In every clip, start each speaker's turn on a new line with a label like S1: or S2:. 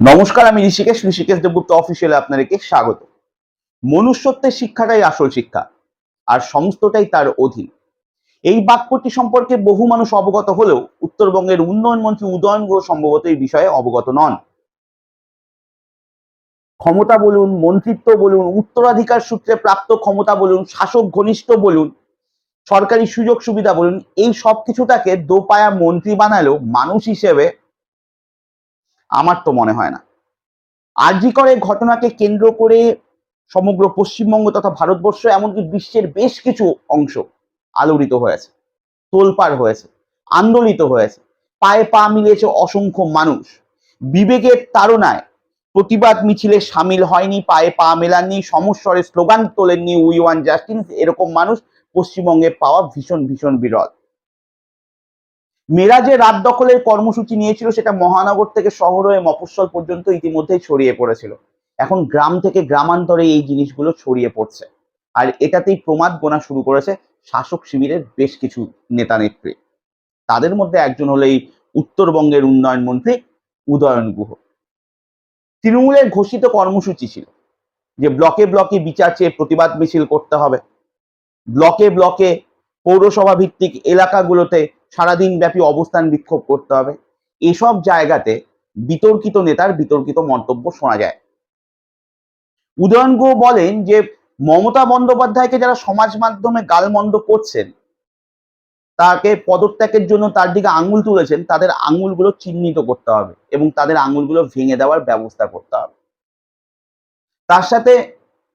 S1: নমস্কার, আমি ঋষিকেশ ঋষিকেশ দেবগুপ্ত অফিসিয়ালে আপনাদেরকে স্বাগত। মনুষ্যত্বের শিক্ষাটাই আসল শিক্ষা, আর সমস্তটাই তার অধীন। এই বাক্যটি সম্পর্কে বহু মানুষ অবগত হলেও উত্তরবঙ্গের উন্নয়ন মন্ত্রী উদয়ন গুহ সম্ভবত এই বিষয়ে অবগত নন। ক্ষমতা বলুন, মন্ত্রিত্ব বলুন, উত্তরাধিকার সূত্রে প্রাপ্ত ক্ষমতা বলুন, শাসক ঘনিষ্ঠ বলুন, সরকারি সুযোগ সুবিধা বলুন, এই সব কিছুটাকে দোপায়া মন্ত্রী বানালেও মানুষ হিসেবে আমার তো মনে হয় না। আরজি করে ঘটনাকে কেন্দ্র করে সমগ্র পশ্চিমবঙ্গ তথা ভারতবর্ষ এমনকি বিশ্বের বেশ কিছু অংশ আলোড়িত হয়েছে, তোলপাড় হয়েছে, আন্দোলিত হয়েছে, পায়ে পা মিলিয়েছে অসংখ্য মানুষ। বিবেকের তাড়নায় প্রতিবাদ মিছিলে সামিল হয়নি, পায়ে পা মেলাননি, সমস্বরে স্লোগান তোলেননি উই ওয়ান জাস্টিস, এরকম মানুষ পশ্চিমবঙ্গে পাওয়া ভীষণ ভীষণ বিরল। মেয়েরা যে রাত দখলের কর্মসূচি নিয়েছিল সেটা মহানগর থেকে শহর হয়ে মফস্বল পর্যন্ত ইতিমধ্যেই ছড়িয়ে পড়েছিল। এখন গ্রাম থেকে গ্রামান্তরে এই জিনিসগুলো ছড়িয়ে পড়ছে। আর এটাতেই প্রমাদ গোনা শুরু করেছে শাসক শিবিরের বেশ কিছু নেতা নেত্রী। তাদের মধ্যে একজন হলো এই উত্তরবঙ্গের উন্নয়ন মন্ত্রী উদয়ন গুহ। তৃণমূলের ঘোষিত কর্মসূচি ছিল যে ব্লকে ব্লকে বিচার চেয়ে প্রতিবাদ মিছিল করতে হবে। ব্লকে ব্লকে পৌরসভা ভিত্তিক এলাকাগুলোতে সারাদিন ব্যাপী অবস্থান বিক্ষোভ করতে হবে। এসব জায়গাতে বিতর্কিত নেতার বিতর্কিত মন্তব্য শোনা যায়। উদয়ন গো বলেন যে, মমতা বন্দ্যোপাধ্যায়কে যারা সমাজ মাধ্যমে গালমন্দ করছেন, তাকে পদত্যাগের জন্য তার দিকে আঙুল তুলেছেন, তাদের আঙুলগুলো চিহ্নিত করতে হবে এবং তাদের আঙুলগুলো ভেঙে দেওয়ার ব্যবস্থা করতে হবে। তার সাথে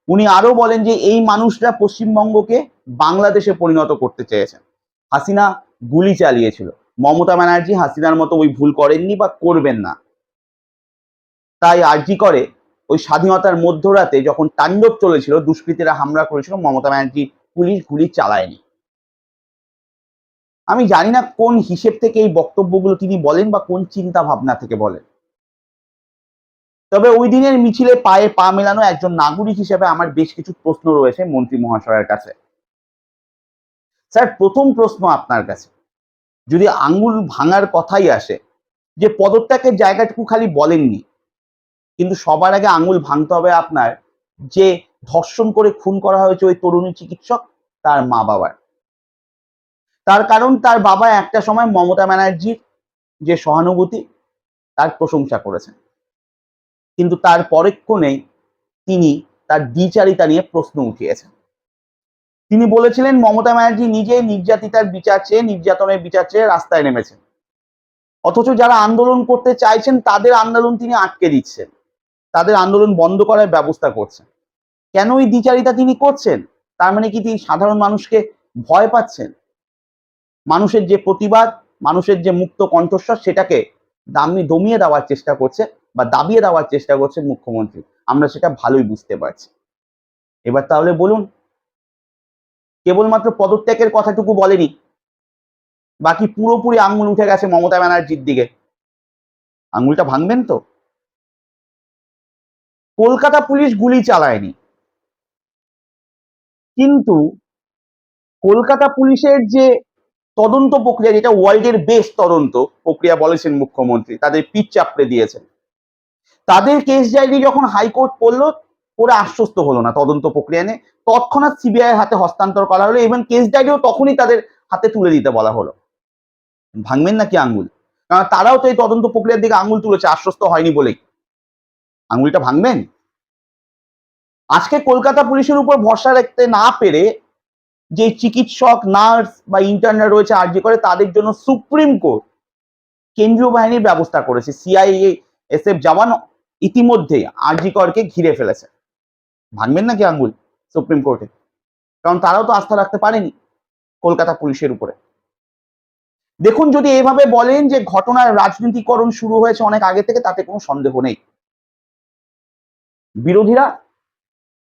S1: উনি আরও বলেন যে, এই মানুষরা পশ্চিমবঙ্গকে বাংলাদেশে পরিণত করতে চেয়েছেন। হাসিনা গুলি চালিয়েছিল। মমতা ব্যানার্জি হাসিনার মতো ওই ভুল করেননি বা করবেন না। তাই আর্জি করে? ওই স্বাধীনতার মধ্যরাতে যখন তাণ্ডব চলেছিল, দুষ্কৃতীরা হামলা করেছিল, মমতা ব্যানার্জি পুলিশ গুলি চালায়নি। আমি জানি না কোন হিসেব থেকে এই বক্তব্যগুলো তিনি বলেন বা কোন চিন্তা ভাবনা থেকে বলেন। তবে ওই দিনের মিছিলে পায়ে পা মেলানো একজন নাগরিক হিসেবে আমার বেশ কিছু প্রশ্ন রয়েছে মন্ত্রী মহাশয়ের কাছে। স্যার, প্রথম প্রশ্ন আপনার কাছে। যদি আঙ্গুল ভাঙার কথাই আসে, যে পদত্যাগের জায়গাটুকু খালি বলেননি, কিন্তু সবার আগে আঙুল ভাঙতে হবে আপনার, যে ধর্ষণ করে খুন করা হয়েছে ওই তরুণী চিকিৎসক, তার মা বাবার। তার কারণ, তার বাবা একটা সময় মমতা ব্যানার্জির যে সহানুভূতি, তার প্রশংসা করেছেন। কিন্তু তার পরক্ষণেই তিনি তার দ্বিচারিতা নিয়ে প্রশ্ন উঠিয়েছেন। তিনি বলেছিলেন, মমতা ব্যানার্জি নিজে নির্যাতিতার বিচার চেয়ে, নির্যাতনের বিচার চেয়ে রাস্তায় নেমেছেন। অথচ যারা আন্দোলন করতে চাইছেন, তাদের আন্দোলন তিনি আটকে দিচ্ছেন। তাদের আন্দোলন বন্ধ করার ব্যবস্থা করছেন। কেন এই দ্বিচারিতা তিনি করছেন? তার মানে কি তিনি সাধারণ মানুষকে ভয় পাচ্ছেন? মানুষের যে প্রতিবাদ, মানুষের যে মুক্ত কণ্ঠস্বর, সেটাকে দামি, দমিয়ে দেওয়ার চেষ্টা করছে বা দাবিয়ে দেওয়ার চেষ্টা করছে মুখ্যমন্ত্রী। আমরা সেটা ভালোই বুঝতে পারছি। এবার তাহলে বলুন কেবলমাত্র পদত্যাগের কথাটুকু বলেনি। বাকি পুরোপুরি আঙুল উঠে গেছে মমতা ব্যানার্জির দিকে। আঙুলটা ভাঙবেন তো? কলকাতা পুলিশ গুলি চালায়নি। কিন্তু কলকাতা পুলিশের যে তদন্ত প্রক্রিয়া, যেটা ওয়ার্ল্ডের বেস্ট তদন্ত প্রক্রিয়া বলেছেন মুখ্যমন্ত্রী, তাদের পিচ চাপড়ে দিয়েছেন। তাদের কেস ডায়েরি যখন হাইকোর্ট পড়ল ওরা আশ্বস্ত হলো না তদন্ত প্রক্রিয়া নিয়ে। তৎক্ষণাৎ সিবিআই হাতে হস্তান্তর করা হলো এবং কেস ডায়েরিও তখনই তাদের হাতে তুলে দিতে বলা হলো। ভাঙবেন নাকি আঙ্গুল কারণ তারাও তো এই তদন্ত প্রক্রিয়ার দিকে আঙ্গুল তুলেছে, আশ্বস্ত হয়নি বলেই। আঙ্গুলটা ভাঙবেন? আজকে কলকাতা পুলিশের উপর ভরসা রাখতে না পেরে যে চিকিৎসক, নার্স বা ইন্টার্নার রয়েছে আর্জি করে, তাদের জন্য সুপ্রিম কোর্ট কেন্দ্রীয় বাহিনীর ব্যবস্থা করেছে। সিআইএ এসএফ জওয়ান ইতিমধ্যে আরজি করকে ঘিরে ফেলেছে। ভাঙবেন নাকি আঙ্গুল সুপ্রিম কোর্টে? কারণ তারাও তো আস্থা রাখতে পারেনি কলকাতা পুলিশের উপরে। দেখুন, যদি এভাবে বলেন যে ঘটনার রাজনীতিকরণ শুরু হয়েছে অনেক আগে থেকে, তাতে কোনো সন্দেহ নেই। বিরোধীরা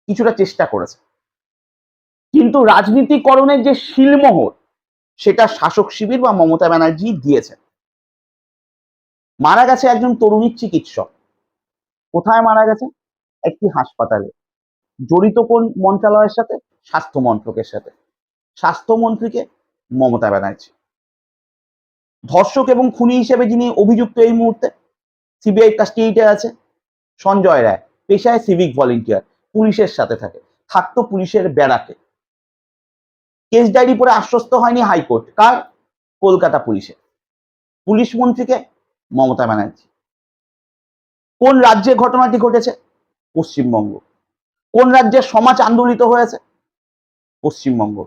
S1: কিছুটা চেষ্টা করেছে। কিন্তু রাজনীতিকরণের যে শিলমোহর, সেটা শাসক শিবির বা মমতা ব্যানার্জি দিয়েছে। মারা গেছে একজন তরুণীর চিকিৎসক। কোথায় মারা গেছে? একটি হাসপাতালে। জড়িত কোন মন্ত্রণালয়ের সাথে? স্বাস্থ্য মন্ত্রকের সাথে। স্বাস্থ্যমন্ত্রীকে মমতা ব্যানার্জি। ধর্ষক এবং খুনি হিসেবে যিনি অভিযুক্ত এই মুহূর্তে, সিবিআই কাস্টডিতে আছে, সঞ্জয় রায়, পেশায় সিভিক ভলেন্টিয়ার, পুলিশের সাথে থাকে, থাকতো পুলিশের ব্যারাকে। কেস ডায়েরি পরে আশ্বস্ত হয়নি হাইকোর্ট। কার? কলকাতা পুলিশের। পুলিশ মন্ত্রীকে মমতা ব্যানার্জি। কোন রাজ্যে ঘটনাটি ঘটেছে? পশ্চিমবঙ্গ। কোন রাজ্যের সমাজ আন্দোলিত হয়েছে? পশ্চিমবঙ্গ।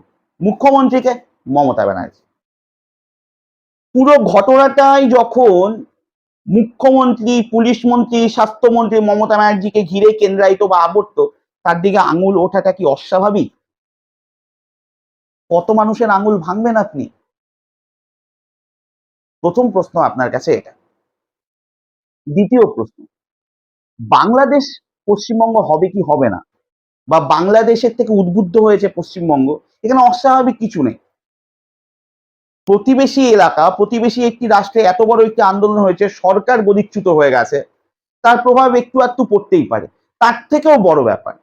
S1: মুখ্যমন্ত্রীকে মমতা ব্যানার্জি। পুরো ঘটনাটাই যখন মুখ্যমন্ত্রী, পুলিশ মন্ত্রী স্বাস্থ্যমন্ত্রী মমতা ব্যানার্জিকে ঘিরে কেন্দ্রায়িত বা আবর্ত, তার দিকে আঙুল ওঠাটা কি অস্বাভাবিক? কত মানুষের আঙুল ভাঙবেন আপনি? প্রথম প্রশ্ন আপনার কাছে এটা। দ্বিতীয় প্রশ্ন, বাংলাদেশ পশ্চিমবঙ্গ হবে কি হবে না? বা বাংলাদেশের থেকে উদ্বুদ্ধ হয়েছে পশ্চিমবঙ্গ, এখানে অস্বাভাবিক কিছু নেই। প্রতিবেশী এলাকা, প্রতিবেশী একটি রাষ্ট্রে এত বড় একটি আন্দোলন হয়েছে, সরকার গদিচ্যুত হয়ে গেছে, তার প্রভাব একটু আধটু পড়তেই পারে। তার থেকেও বড় ব্যাপার,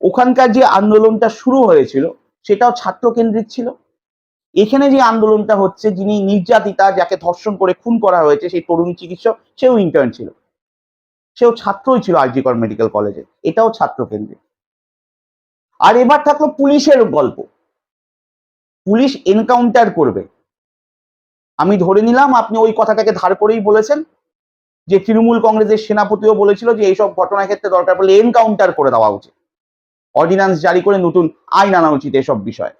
S1: ওখানকার যে আন্দোলনটা শুরু হয়েছিল, সেটাও ছাত্র কেন্দ্রিক ছিল। এখানে যে আন্দোলনটা হচ্ছে, যিনি নির্যাতিতা যাকে ধর্ষণ করে খুন করা হয়েছে, সেই তরুণী চিকিৎসক, সেও ইন্টার্ন ছিল। সেও ছাত্রই ছিল আরজিকর মেডিকেল কলেজে এটাও ছাত্র কেন্দ্রিক আর এবার থাকল পুলিশের গল্প। পুলিশ এনকাউন্টার করবে। আমি ধরে নিলাম আপনি ওই কথাটাকে ধার করেই বলেছেন যে তৃণমূল কংগ্রেসের সেনাপতিও বলেছিল যে এইসব ঘটনার ক্ষেত্রে দরকার পড়লে এনকাউন্টার করে দেওয়া উচিত। অর্ডিন্যান্স জারি করে নতুন আইন আনা উচিত এসব বিষয়ে।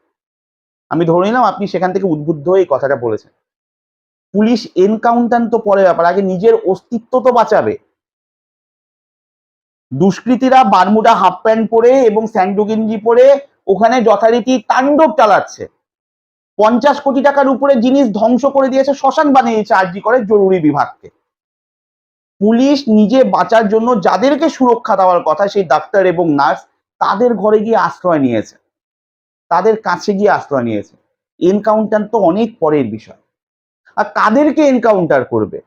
S1: আমি ধরে নিলাম আপনি সেখান থেকে উদ্বুদ্ধ হয়ে কথাটা বলেছেন। পুলিশ এনকাউন্টার তো পরে ব্যাপার, আগে নিজের অস্তিত্ব তো বাঁচাবে। দুষ্কৃতীরা বারমুডা হাফ প্যান্ট পরে এবং স্যান্ডো গেঞ্জি পরে ওখানে যথারীতি তাণ্ডব চালাচ্ছে। পঞ্চাশ কোটি টাকার উপরে জিনিস ধ্বংস করে দিয়েছে, শ্মশান বানিয়েছে আরজি করে জরুরি বিভাগকে। পুলিশ নিজে বাঁচার জন্য যাদেরকে সুরক্ষা দেওয়ার কথা সেই ডাক্তার এবং নার্স তাদের ঘরে গিয়ে আশ্রয় নিয়েছে। তাদের কাছে গিয়ে আশ্রয় নিয়েছে। এনকাউন্টার তো অনেক পরের বিষয়। আর কাদেরকে এনকাউন্টার করবে?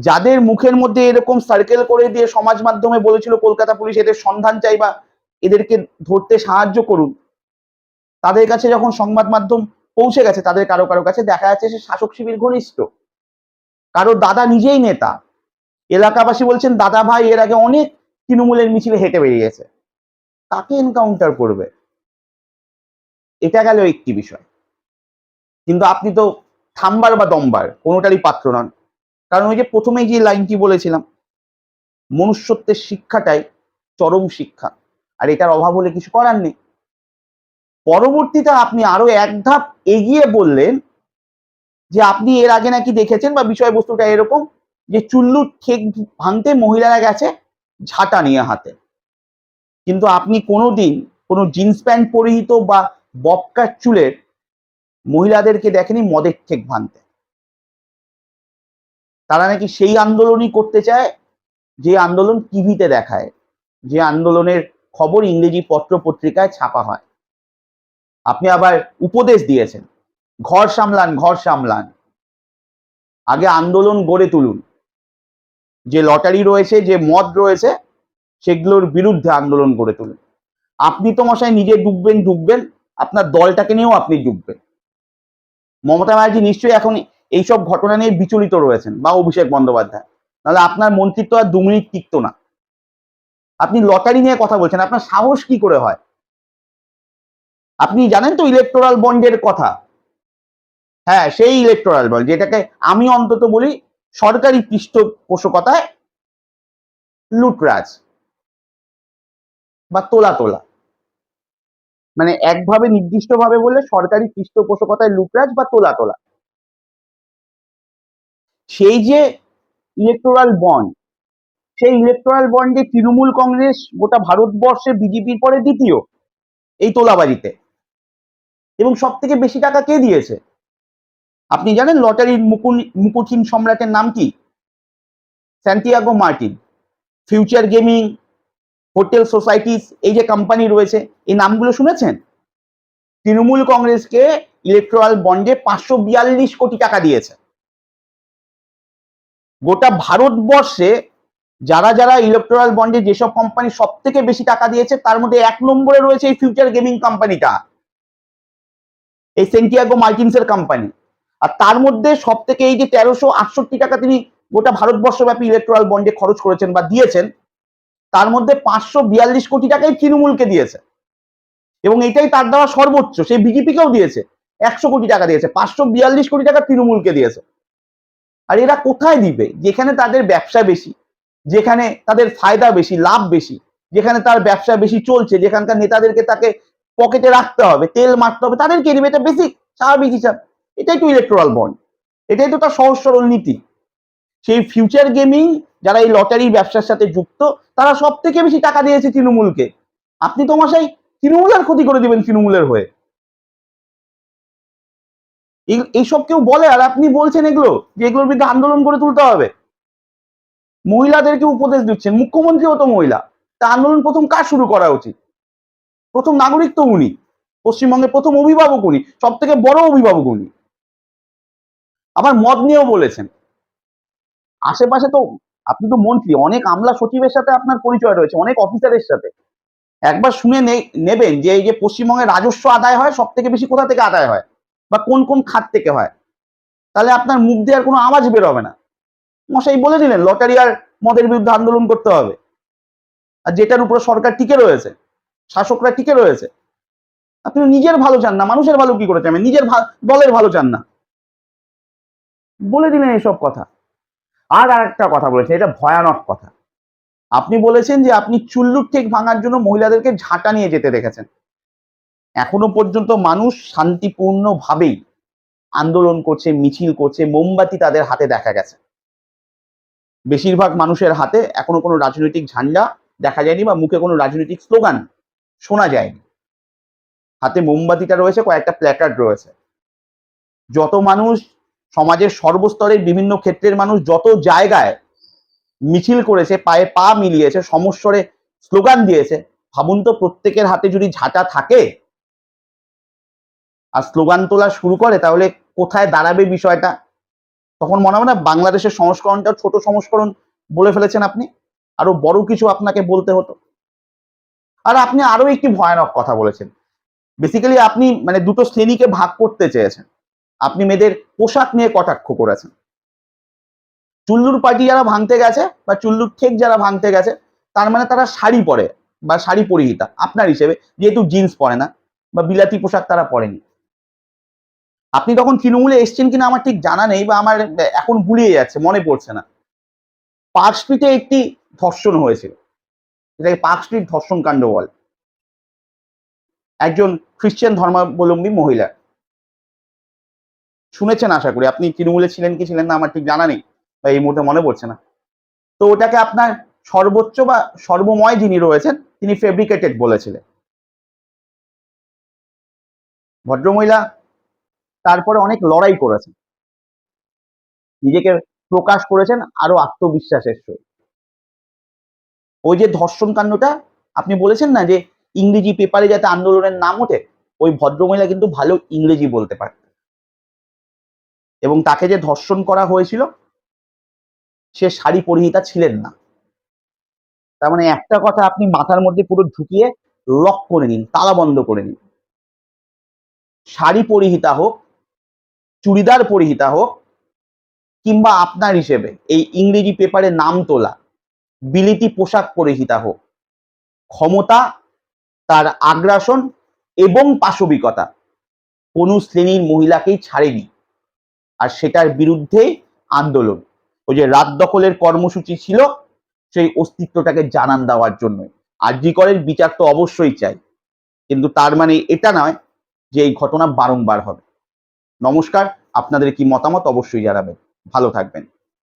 S1: যাদের মুখের মধ্যে এরকম সার্কেল করে দিয়ে সমাজ মাধ্যমে বলেছিল কলকাতা পুলিশ এদের সন্ধান চাই বা এদেরকে ধরতে সাহায্য করুন। তাদের কাছে যখন সংবাদ মাধ্যম পৌঁছে গেছে, তাদের কারও কারও কাছে দেখা যাচ্ছে সে শাসক শিবির ঘনিষ্ঠ। কারও দাদা নিজেই নেতা। এলাকাবাসী বলছেন, দাদা ভাই, এর আগে অনেক তৃণমূলের মিছিলে হেঁটে বেরিয়েছে তাকে এনকাউন্টার করবে? এটা গেল একটি বিষয়। কিন্তু আপনি তো থাম্বার বা দম্বার, কোনোটারই পাত্র নন। কারণ ওই যে প্রথমেই যে লাইনটি বলেছিলাম, মনুষ্যত্বের শিক্ষাটাই চরম শিক্ষা। আর এটার অভাব হলে কিছু করার নেই। পরবর্তীতে আপনি আরও এক ধাপ এগিয়ে বললেন যে আপনি এর আগে নাকি দেখেছেন বা বিষয়বস্তুটা এরকম যে চুল্লু ঠেক ভাঙতে মহিলারা গেছে ঝাঁটা নিয়ে হাতে। কিন্তু আপনি কোনোদিন কোনো জিন্স প্যান্ট পরিহিত বা ববকার চুলের মহিলাদেরকে দেখেনি মদের ঠেক ভাঙতে। তারা নাকি সেই আন্দোলনই করতে চায়, যে আন্দোলন টিভিতে দেখায়, যে আন্দোলনের খবর ইংরেজি পত্র পত্রিকায় ছাপা হয়। আপনি আবার উপদেশ দিয়েছেন, ঘর সামলান ঘর সামলান, আগে আন্দোলন গড়ে তুলুন, যে লটারি রয়েছে, যে মদ রয়েছে, সেগুলোর বিরুদ্ধে আন্দোলন গড়ে তুলুন। আপনি তো মশাই নিজে ডুববেন ডুববেন, আপনার দলটাকে নিয়েও আপনি ডুববেন। মমতা ব্যানার্জি নিশ্চয়ই এখন এইসব ঘটনা নিয়ে বিচলিত রয়েছেন বা অভিষেক বন্দ্যোপাধ্যায়। নাহলে আপনার মন্ত্রিত্ব আর দু মিনিট টিকত না। আপনি লটারি নিয়ে কথা বলছেন, আপনার সাহস কি করে হয়? আপনি জানেন তো ইলেকটোরাল বন্ডের কথা? হ্যাঁ সেই ইলেকটোরাল বন্ড যেটাকে আমি অন্তত বলি সরকারি পৃষ্ঠপোষকতায় লুটরাজ বা তোলা তোলা মানে একভাবে নির্দিষ্টভাবে বললে সরকারি পৃষ্ঠপোষকতায় লুটরাজ বা তোলা তোলা সেই যে ইলেকটোরাল বন্ড সেই ইলেকটোরাল বন্ডে তৃণমূল কংগ্রেস গোটা ভারতবর্ষে বিজেপির পরে দ্বিতীয় এই তোলাবাজিতে। এবং সব থেকে বেশি টাকা কে দিয়েছে? আপনি জানেন লটারির মুকুল, মুকুটহীন সম্রাটের নাম কি? Santiago Martin Future Gaming Hotel Societies এই যে কোম্পানি রয়েছে, এই নামগুলো শুনেছেন? তৃণমূল কংগ্রেসকে ইলেকট্রাল বন্ডে পাঁচশো বিয়াল্লিশ কোটি টাকা দিয়েছে। গোটা ভারতবর্ষে যারা যারা ইলেকট্রাল বন্ডে যেসব কোম্পানি সব থেকে বেশি টাকা দিয়েছে, তার মধ্যে এক নম্বরে রয়েছে এই ফিউচার গেমিং কোম্পানিটা এই সেন্টিয়াগো মার্টিনসের কোম্পানি আর তার মধ্যে সব থেকে এই যে তেরোশো আটষট্টি টাকা তিনি গোটা ভারতবর্ষব্যাপী ইলেকট্রাল বন্ডে খরচ করেছেন বা দিয়েছেন, তার মধ্যে পাঁচশো বিয়াল্লিশ কোটি টাকাই তৃণমূলকে দিয়েছে। এবং এটাই তার দেওয়া সর্বোচ্চ। সেই বিজেপিকেও দিয়েছে। একশো কোটি টাকা দিয়েছে। পাঁচশো বিয়াল্লিশ কোটি টাকা তৃণমূলকে দিয়েছে। আর এরা কোথায় দিবে? যেখানে তাদের ব্যবসা বেশি, যেখানে তাদের ফায়দা বেশি, লাভ বেশি, যেখানে তার ব্যবসা বেশি চলছে, যেখানকার নেতাদেরকে তাকে পকেটে রাখতে হবে, তেল মারতে হবে তাদেরকে দিবে? এটা বেসিক স্বাভাবিক হিসাব। এটাই তো ইলেকট্রাল বন্ড এটাই তো তার সহজ সরল নীতি। সেই ফিউচার গেমিং যারা এই লটারি ব্যবসার সাথে যুক্ত, তারা সব থেকে বেশি টাকা দিয়েছে তৃণমূলকে। আপনি তোমার মশাই তৃণমূলের ক্ষতি করে দিবেন তৃণমূলের হয়ে। এইসব কেউ বলে আর আপনি বলছেন এগুলো, যে এগুলোর বিরুদ্ধে আন্দোলন করে তুলতে হবে। মহিলাদেরকে উপদেশ দিচ্ছেন, মুখ্যমন্ত্রীও তো মহিলা। তা আন্দোলন প্রথম কাজ শুরু করা উচিত? প্রথম নাগরিক তো উনি। পশ্চিমবঙ্গের প্রথম অভিভাবক উনি সব থেকে বড় অভিভাবক উনি। আবার মদ নিয়েও বলেছেন। আশেপাশে তো, আপনি তো মন্ত্রী, অনেক আমলা সচিবের সাথে আপনার পরিচয় রয়েছে, অনেক অফিসারের সাথে। একবার শুনে নেবেন যে এই যে পশ্চিমবঙ্গে রাজস্ব আদায় হয় সব থেকে বেশি কোথা থেকে আদায় হয়? বা কোন কোন খাত থেকে হয়? তাহলে আপনার মুখ দিয়ে আর কোনো আওয়াজ বেরোবে না। মশাই বলে দিলেন, লটারি আর মদের বিরুদ্ধে আন্দোলন করতে হবে। আর যেটার উপরে সরকার টিকে রয়েছে, শাসকরা টিকে রয়েছে, আপনি নিজের ভালো চান না, মানুষের ভালো কি করে চান? নিজের দলের ভালো চান না। বলে দিলেন এইসব কথা। আর আর একটা কথা বলেছেন, এটা ভয়ানক কথা। আপনি বলেছেন যে আপনি চুল্লুর ঠেক ভাঙার জন্য মহিলাদেরকে ঝাঁটা নিয়ে যেতে দেখেছেন। এখনও পর্যন্ত মানুষ শান্তিপূর্ণভাবেই আন্দোলন করছে, মিছিল করছে, মোমবাতি তাদের হাতে দেখা গেছে। বেশিরভাগ মানুষের হাতে এখনও কোনো রাজনৈতিক ঝান্ডা দেখা যায়নি বা মুখে কোনো রাজনৈতিক স্লোগান শোনা যায়নি। হাতে মোমবাতিটা রয়েছে, কয়েকটা প্ল্যাকার্ড রয়েছে। যত মানুষ, সমাজের সর্বস্তরের বিভিন্ন ক্ষেত্রের মানুষ যত জায়গায় মিছিল করেছে, পায়ে পা মিলিয়েছে, সমস্বরে স্লোগান দিয়েছে, ভাবুন তো প্রত্যেকের হাতে যদি ঝাঁটা থাকে আর স্লোগান তোলা শুরু করে, তাহলে কোথায় দাঁড়াবে বিষয়টা? তখন মনে হবে না বাংলাদেশের সংস্করণটা ছোট সংস্করণ বলে ফেলেছেন আপনি? আরও বড় কিছু আপনাকে বলতে হতো। আর আপনি আরও একটি ভয়ানক কথা বলেছেন। বেসিক্যালি আপনি মানে দুটো শ্রেণীকে ভাগ করতে চেয়েছেন। আপনি মেয়েদের পোশাক নিয়ে কটাক্ষ করেছেন। চুল্লুর পার্টি যারা ভাঙতে গেছে বা চুল্লুর ঠেক যারা ভাঙতে গেছে, তার মানে তারা শাড়ি পরে বা শাড়ি পরিহিতা। আপনার হিসেবে, যেহেতু জিন্স পরে না বা বিলাতি পোশাক তারা পরেনি। আপনি তখন তৃণমূলে এসছেন কিনা আমার ঠিক জানা নেই বা আমার এখন ভুলিয়ে যাচ্ছে, মনে পড়ছে না। পার্ক স্ট্রিটে একটি ধর্ষণ হয়েছিল। এটাকে পার্ক স্ট্রিট ধর্ষণ কাণ্ড বলে। একজন খ্রিস্টান ধর্মাবলম্বী মহিলা। শুনেছেন আশা করি, আপনি তৃণমূলে ছিলেন কি ছিলেন না আমার ঠিক জানা নেই বা এই মুহূর্তে মনে পড়ছে না। তো ওটাকে আপনার সর্বোচ্চ বা সর্বময় যিনি রয়েছেন, তিনি ফেব্রিকেটেড বলেছিলেন। ভদ্রমহিলা তারপরে অনেক লড়াই করেছেন। নিজেকে প্রকাশ করেছেন, আরও আত্মবিশ্বাসের সহিত ওই যে ধর্ষণ কাণ্ডটা, আপনি বলেছেন না যে ইংরেজি পেপারে যাতে আন্দোলনের নাম ওঠে, ওই ভদ্রমহিলা কিন্তু ভালো ইংরেজি বলতে পারতেন এবং তাকে যে ধর্ষণ করা হয়েছিল, সে শাড়ি পরিহিতা ছিলেন না। তার মানে একটা কথা আপনি মাথার মধ্যে পুরো ঢুকিয়ে লক করে নিন তালা বন্ধ করে নিন। শাড়ি পরিহিতা হোক চুড়িদার পরিহিতা হোক কিংবা আপনার হিসেবে এই ইংরেজি পেপারে নাম তোলা, বিলিতি পোশাক পরিহিতা হোক, ক্ষমতা, তার আগ্রাসন এবং পাশবিকতা কোনো শ্রেণির মহিলাকেই ছাড়েনি আর সেটার বিরুদ্ধেই আন্দোলন। ওই যে রাত দখলের কর্মসূচি ছিল, সেই অস্তিত্বটাকে জানান দেওয়ার জন্য আরজিকরের বিচার তো অবশ্যই চাই, কিন্তু তার মানে এটা নয় যে এই ঘটনা বারংবার হবে। নমস্কার আপনাদের কি মতামত অবশ্যই জানাবেন। ভালো থাকবেন।